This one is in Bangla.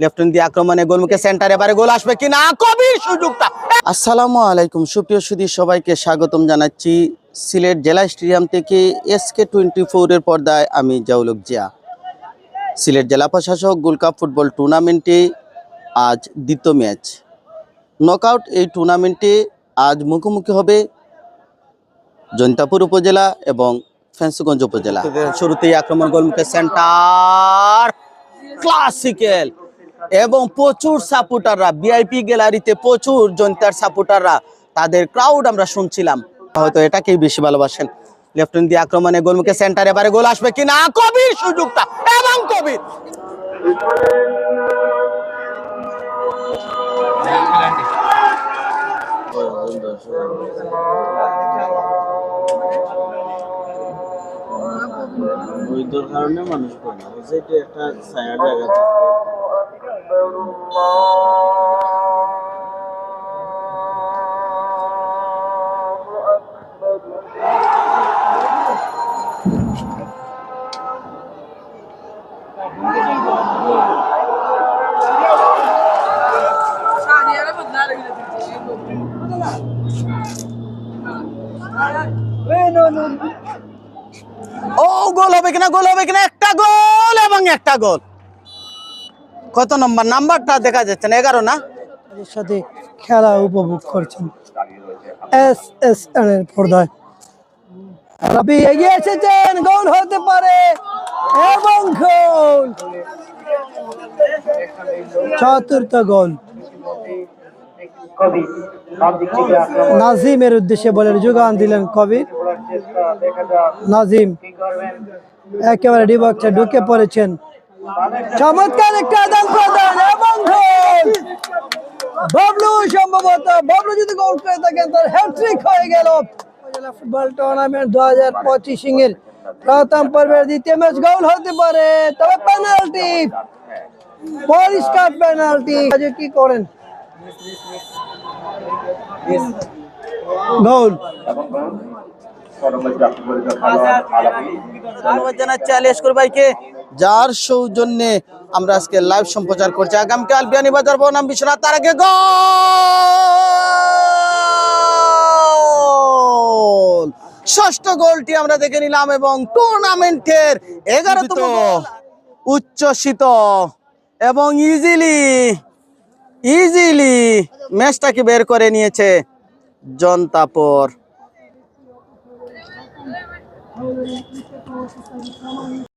লেফটেন্ট দিয়ে আক্রমণে গোলমুখে সেন্টার এবারে গোল আসবে কিনা? কবির সুযোগটা। আসসালামু আলাইকুম। সুপ্রিয় সুদী সবাইকে স্বাগতম জানাচ্ছি সিলেট জেলা স্টেডিয়াম থেকে এসকে টোয়েন্টি ফোরের পর্দায় আমি জাউলুক জিয়া। সিলেট জেলা প্রশাসক ফুটবল টুর্নামেন্টে আজ দ্বিতীয় ম্যাচ। নকআউট এই টুর্নামেন্টে আজ মুখোমুখি হবে জৈন্তাপুর উপজেলা এবং ফেন্সগঞ্জ উপজেলা। শুরুতেই আক্রমণ গোলমুখে সেন্টার। ক্লাসিক্যাল। এবং প্রচুর সাপোর্টাররা ভিআইপি গ্যালারিতে প্রচুর জনতার সাপোর্টাররা তাদের ক্রাউড আমরা শুনছিলাম। হয়তো এটাকেই বেশি ভালোবাসেন। লেফটেন্ট দিয়ে আক্রমণে গোলমুখে সেন্টার এবারে গোল আসবে কিনা? কবির সুযোগটা এবং কবির। কারণে মানুষ করে না। একটা ছায়া জায়গা ও গোল হবে কিনা গোল হবে কিনা একটা গোল এবং একটা গোল কত নম্বর? নাম্বারটা দেখা যাচ্ছে না, এগারো না? সাথে খেলা উপভোগ করছেন এস এস এন এর পর্দায় গোল হতে পারে গোল। চতুর্থ গোল। নাজিমের উদ্দেশ্যে বলেন যোগান দিলেন কবি নাজিম একেবারে ডিবক্সে ঢুকে পড়েছেন। চমৎকার একটা আদান প্রদান এবং বাবলু সম্ভবত বাবলু যদি গোল করে থাকেন তার হ্যাট্রিক হয়ে গেল। ফুটবল টুর্নামেন্ট দু হাজার পঁচিশ এর প্রথম পর্বের দ্বিতীয় ম্যাচ গোল হতে পারে। তবে পেনাল্টি পরিষ্কার পেনাল্টি আজকে কি করেন? গোল ধন্যবাদ জানাচ্ছি আলী আশকর ভাইকে। যার সৌজন্যে আমরা আজকে লাইভ সম্প্রচার করছি। আগামীকাল বিয়ানি বাজার বনাম বিশ্বনাথ তার আগে গোল! ষষ্ঠ গোলটি আমরা দেখে নিলাম এবং টুর্নামেন্টের এগারোতম উচ্চসিত এবং ইজিলি ইজিলি ম্যাচটাকে বের করে নিয়েছে জনতাপর। 我有点不舒服，是不是感冒了？